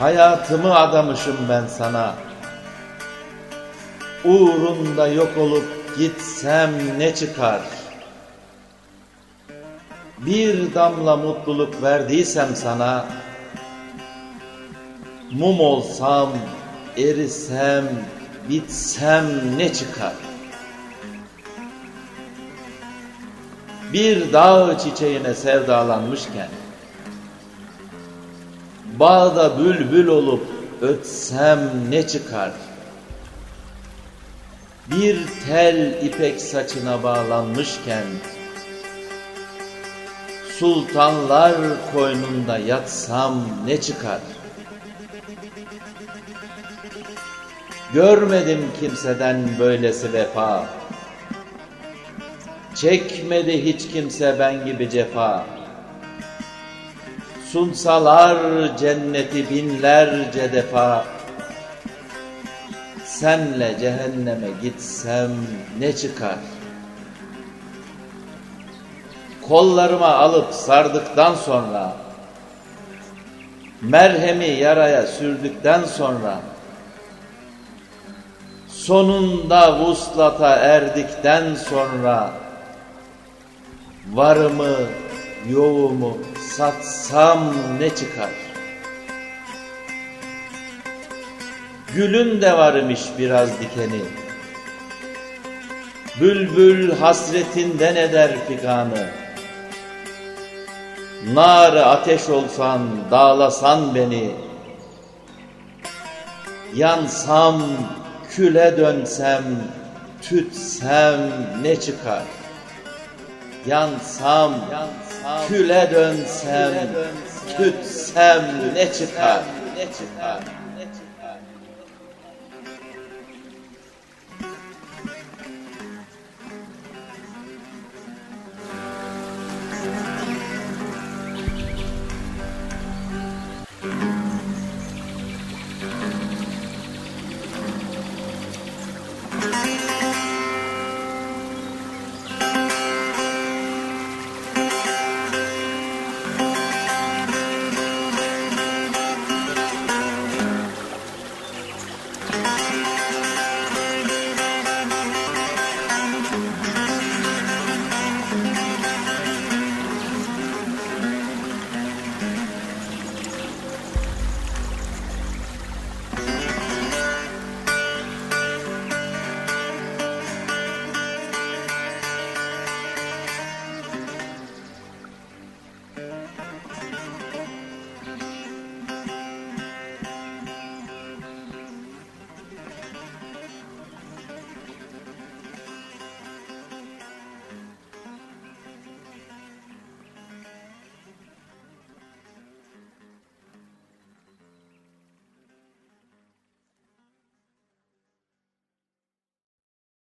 Hayatımı adamışım ben sana. Uğrunda yok olup gitsem ne çıkar? Bir damla mutluluk verdiysem sana, mum olsam, erisem, bitsem ne çıkar? Bir dağ çiçeğine sevdalanmışken, bağda bülbül olup ötsem ne çıkar? Bir tel ipek saçına bağlanmışken, sultanlar koynunda yatsam ne çıkar? Görmedim kimseden böylesi vefa. Çekmedi hiç kimse ben gibi cefa. Sunsalar cenneti binlerce defa. Senle cehenneme gitsem ne çıkar? Kollarıma alıp sardıktan sonra, merhemi yaraya sürdükten sonra, sonunda vuslata erdikten sonra, varımı yoğumu satsam ne çıkar? Gülün de varmış biraz dikeni. Bülbül hasretinden eder figanı. Narı ateş olsan, dağlasan beni. Yansam, küle dönsem, tütsem ne çıkar? Yansam, küle dönsem, tütsem ne çıkar? Ne çıkar?